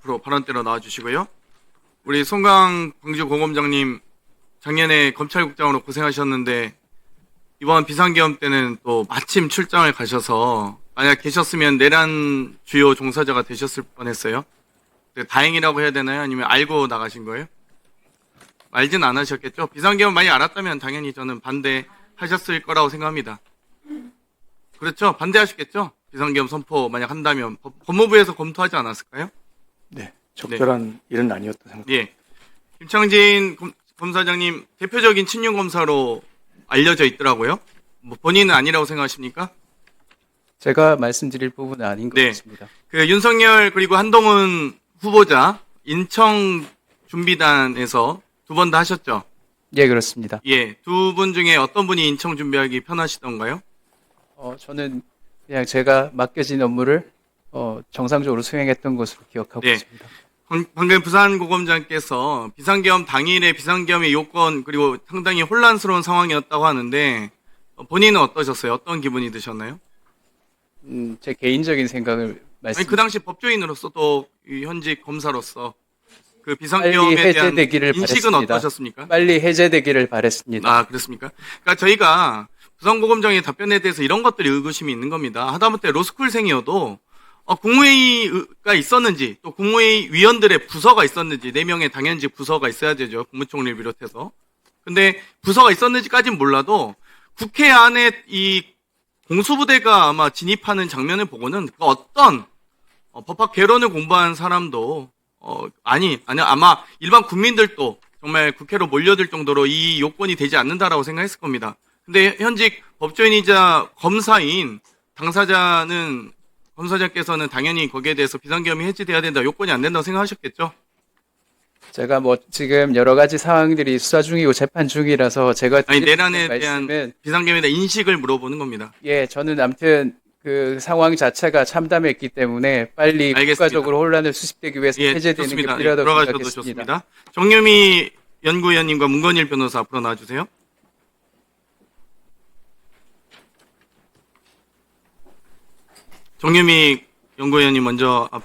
앞으로 발언대로 나와주시고요. 우리 송강 광주고검장님 작년에 검찰국장으로 고생하셨는데 이번 비상계엄 때는 또 마침 출장을 가셔서 만약 계셨으면 내란 주요 종사자가 되셨을 뻔했어요. 다행이라고 해야 되나요? 아니면 알고 나가신 거예요? 알진 않으셨겠죠? 비상계엄 많이 알았다면 당연히 저는 반대하셨을 거라고 생각합니다. 그렇죠? 반대하셨겠죠? 비상계엄 선포 만약 한다면 법- 법무부에서 검토하지 않았을까요? 네, 적절한 일은 아니었다 생각합니다. 예. 김창진 검, 검사장님 대표적인 친윤 검사로 알려져 있더라고요. 뭐 본인은 아니라고 생각하십니까? 제가 말씀드릴 부분은 아닌 것 네. 같습니다. 그 윤석열 그리고 한동훈 후보자 인청 준비단에서 두 번 다 하셨죠? 예, 그렇습니다. 예. 두 분 중에 어떤 분이 인청 준비하기 편하시던가요? 어, 저는 그냥 제가 맡겨진 업무를 어, 정상적으로 수행했던 것으로 기억하고 네. 있습니다. 방- 방금 부산고검장께서 비상계엄 당일에 비상계엄의 요건 그리고 상당히 혼란스러운 상황이었다고 하는데 어, 본인은 어떠셨어요? 어떤 기분이 드셨나요? 음, 제 개인적인 생각을 말씀. 아니 그 당시 법조인으로서 또이 현직 검사로서 그 비상계엄에 대한 인식은 바랬습니다. 어떠셨습니까? 빨리 해제되기를 바랬습니다. 아 그렇습니까? 그러니까 저희가 부산고검장의 답변에 대해서 이런 것들이 의구심이 있는 겁니다. 하다못해 로스쿨생이어도 어, 국무회의가 있었는지 또 국무회의 위원들의 부서가 있었는지 네 명의 당연직 부서가 있어야 되죠 국무총리를 비롯해서. 근데 부서가 있었는지까지는 몰라도 국회 안에 이 공수부대가 아마 진입하는 장면을 보고는 그 어떤 어, 법학 개론을 공부한 사람도 어, 아니 아니 아마 일반 국민들도 정말 국회로 몰려들 정도로 이 요건이 되지 않는다라고 생각했을 겁니다. 근데 현직 법조인이자 검사인 당사자는 검사장께서는 당연히 거기에 대해서 비상계엄이 해지돼야 된다, 요건이 안 된다고 생각하셨겠죠? 제가 뭐 지금 여러 가지 상황들이 수사 중이고 재판 중이라서 제가 아니 내란에 말씀은 대한 비상계엄에 대한 인식을 물어보는 겁니다. 예, 저는 아무튼 그 상황 자체가 참담했기 때문에 빨리 알겠습니다. 국가적으로 혼란을 수습되기 위해서 예, 해제되는 좋습니다. 게 필요하다고 돌아가셔도 생각했습니다. 좋습니다. 정유미 연구위원님과 문건일 변호사 앞으로 나와주세요. 정유미 연구위원님 먼저 앞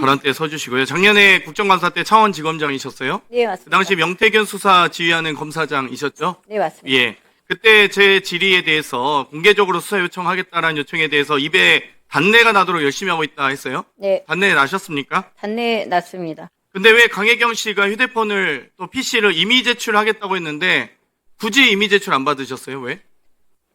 발언 때 서주시고요. 작년에 국정감사 때 차원 지검장이셨어요. 네, 그 맞습니다. 당시 명태균 수사 지휘하는 검사장이셨죠? 네, 맞습니다. 예. 그때 제 질의에 대해서 공개적으로 수사 요청하겠다라는 요청에 대해서 입에 단내가 나도록 열심히 하고 있다 했어요. 네, 단내 나셨습니까? 단내 났습니다. 근데 왜 강혜경 씨가 휴대폰을 또 PC를 이미 제출하겠다고 했는데 굳이 이미 제출 안 받으셨어요? 왜?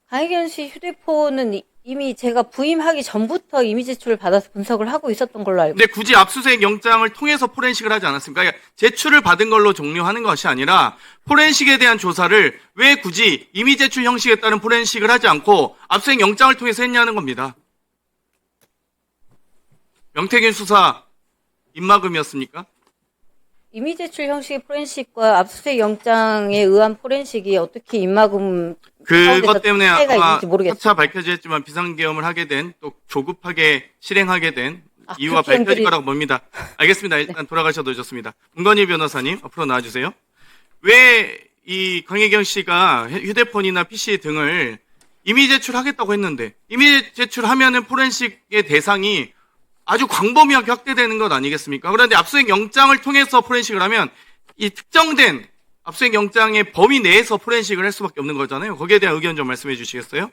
강혜견 씨 휴대폰은 이- 이미 제가 부임하기 전부터 이미 제출을 받아서 분석을 하고 있었던 걸로 알고 근데 굳이 압수수색 영장을 통해서 포렌식을 하지 않았습니까? 그러니까 제출을 받은 걸로 종료하는 것이 아니라 포렌식에 대한 조사를 왜 굳이 이미 제출 형식에 따른 포렌식을 하지 않고 압수수색 영장을 통해서 했냐는 겁니다. 명태균 수사 입막음이었습니까? 이미 제출 형식의 포렌식과 압수수색 영장에 의한 포렌식이 어떻게 입막음 그것 때문에 아마. 차차 밝혀졌지만 비상계엄을 하게 된 또 조급하게 실행하게 된 아, 이유가 밝혀질 연결이- 거라고 봅니다. 알겠습니다. 일단 돌아가셔도 좋습니다. 문건희 변호사님 앞으로 나와주세요. 왜 이 강혜경 씨가 휴- 휴대폰이나 PC 등을 이미 제출하겠다고 했는데 이미 제출하면은 포렌식의 대상이 아주 광범위하게 확대되는 것 아니겠습니까? 그런데 압수수색 영장을 통해서 포렌식을 하면 이 특정된 압수수색 영장의 범위 내에서 포렌식을 할 수밖에 없는 거잖아요. 거기에 대한 의견 좀 말씀해 주시겠어요?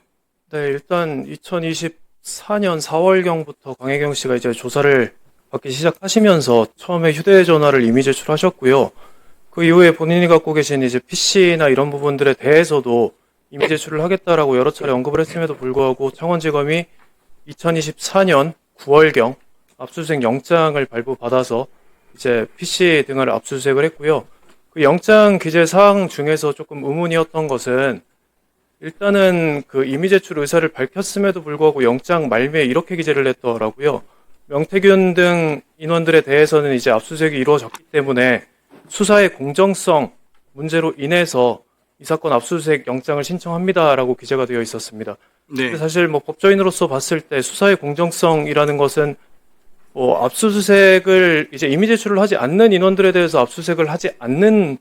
네, 일단 2024년 4월경부터 강혜경 씨가 이제 조사를 받기 시작하시면서 처음에 휴대전화를 이미 제출하셨고요. 그 이후에 본인이 갖고 계신 이제 PC나 이런 부분들에 대해서도 이미 제출을 하겠다라고 여러 차례 언급을 했음에도 불구하고 창원지검이 2024년 9월경 압수수색 영장을 발부받아서 이제 PC 등을 압수수색을 했고요. 그 영장 기재 사항 중에서 조금 의문이었던 것은 일단은 그 이미 제출 의사를 밝혔음에도 불구하고 영장 말미에 이렇게 기재를 했더라고요. 명태균 등 인원들에 대해서는 이제 압수수색이 이루어졌기 때문에 수사의 공정성 문제로 인해서 이 사건 압수수색 영장을 신청합니다라고 기재가 되어 있었습니다. 네. 사실 뭐 법조인으로서 봤을 때 수사의 공정성이라는 것은 뭐 압수수색을 이제 이미 제출을 하지 않는 인원들에 대해서 압수수색을 하지 않는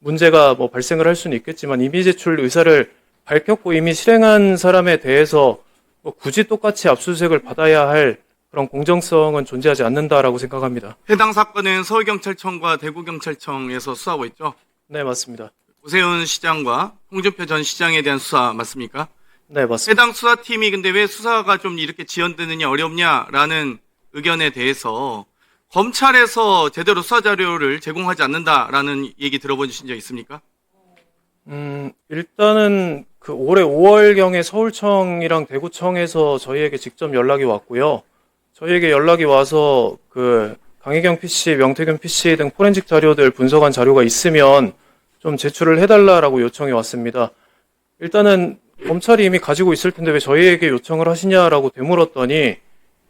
문제가 뭐 발생을 할 수는 있겠지만 이미 제출 의사를 밝혔고 이미 실행한 사람에 대해서 뭐 굳이 똑같이 압수수색을 받아야 할 그런 공정성은 존재하지 않는다라고 생각합니다. 해당 사건은 서울경찰청과 대구경찰청에서 수사하고 있죠. 네, 맞습니다. 오세훈 시장과 홍준표 전 시장에 대한 수사 맞습니까? 네, 맞습니다. 해당 수사팀이 근데 왜 수사가 좀 이렇게 지연되느냐 어렵냐라는 의견에 대해서 검찰에서 제대로 수사 자료를 제공하지 않는다라는 얘기 들어보신 적 있습니까? 음, 일단은 그 올해 5월경에 서울청이랑 대구청에서 저희에게 직접 연락이 왔고요. 저희에게 연락이 와서 그 강혜경 PC, 명태균 PC 등 포렌식 자료들 분석한 자료가 있으면 좀 제출을 해달라라고 요청이 왔습니다. 일단은 검찰이 이미 가지고 있을 텐데 왜 저희에게 요청을 하시냐라고 되물었더니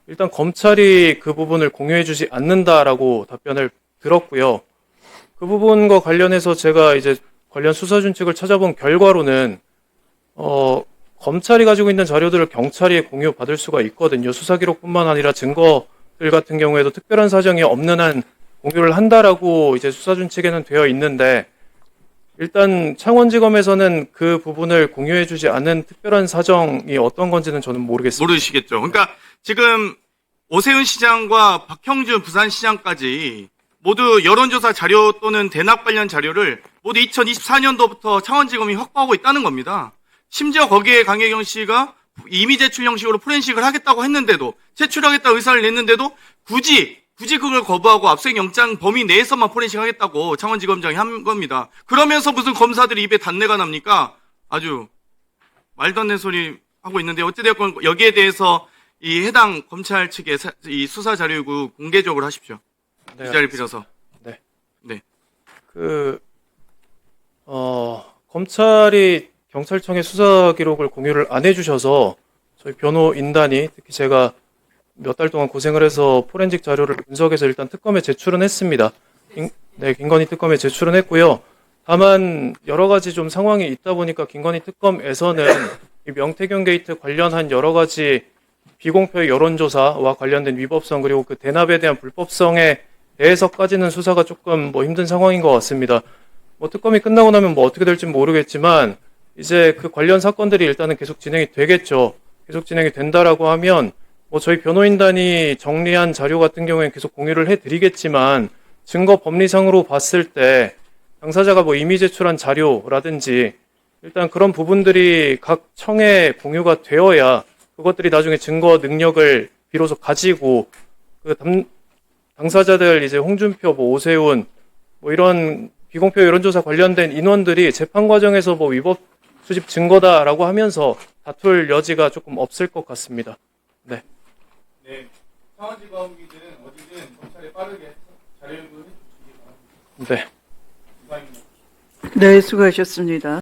일단 검찰이 그 부분을 공유해주지 않는다라고 답변을 들었고요. 그 부분과 관련해서 제가 이제 관련 수사 준칙을 찾아본 결과로는 어, 검찰이 가지고 있는 자료들을 경찰이 공유 받을 수가 있거든요. 수사 기록뿐만 아니라 증거들 같은 경우에도 특별한 사정이 없는 한 공유를 한다라고 이제 수사 준칙에는 되어 있는데 일단 창원지검에서는 그 부분을 공유해주지 않은 특별한 사정이 어떤 건지는 저는 모르겠습니다. 모르시겠죠. 그러니까 지금 오세훈 시장과 박형준 부산시장까지 모두 여론조사 자료 또는 대납 관련 자료를 모두 2024년도부터 창원지검이 확보하고 있다는 겁니다. 심지어 거기에 강혜경 씨가 이미 제출 형식으로 포렌식을 하겠다고 했는데도 제출하겠다 의사를 냈는데도 굳이 굳이 그걸 거부하고 압수수색 영장 범위 내에서만 포렌식 하겠다고 창원지검장이 한 겁니다. 그러면서 무슨 검사들이 입에 단내가 납니까? 아주 말도 안 되는 소리 하고 있는데 어찌되었건 여기에 대해서 이 해당 검찰 측의 사- 이 수사 자료고 공개적으로 하십시오. 네, 이 자리를 빌어서. 그, 어, 검찰이 경찰청의 수사 기록을 공유를 안 해주셔서 저희 변호인단이 특히 제가 몇 달 동안 고생을 해서 포렌식 자료를 분석해서 일단 특검에 제출은 했습니다. 김- 네, 김건희 특검에 제출은 했고요. 다만 여러 가지 좀 상황이 있다 보니까 김건희 특검에서는 이 명태균 게이트 관련한 여러 가지 비공표의 여론조사와 관련된 위법성 그리고 그 대납에 대한 불법성에 대해서까지는 수사가 조금 뭐 힘든 상황인 것 같습니다. 뭐 특검이 끝나고 나면 뭐 어떻게 될지 모르겠지만 이제 그 관련 사건들이 일단은 계속 진행이 되겠죠. 계속 진행이 된다라고 하면 뭐 저희 변호인단이 정리한 자료 같은 경우에 계속 공유를 해드리겠지만 증거 법리상으로 봤을 때 당사자가 뭐 이미 제출한 자료라든지 일단 그런 부분들이 각 청에 공유가 되어야 그것들이 나중에 증거 능력을 비로소 가지고 그 담, 당사자들 이제 홍준표, 뭐 오세훈 뭐 이런 비공표 여론조사 관련된 인원들이 재판 과정에서 뭐 위법 수집 증거다라고 하면서 다툴 여지가 조금 없을 것 같습니다. 네. 네. 창원지검이든 어디든 검찰에 빠르게 자료 요구를 해주시기 바랍니다. 네. 이상입니다. 네, 수고하셨습니다.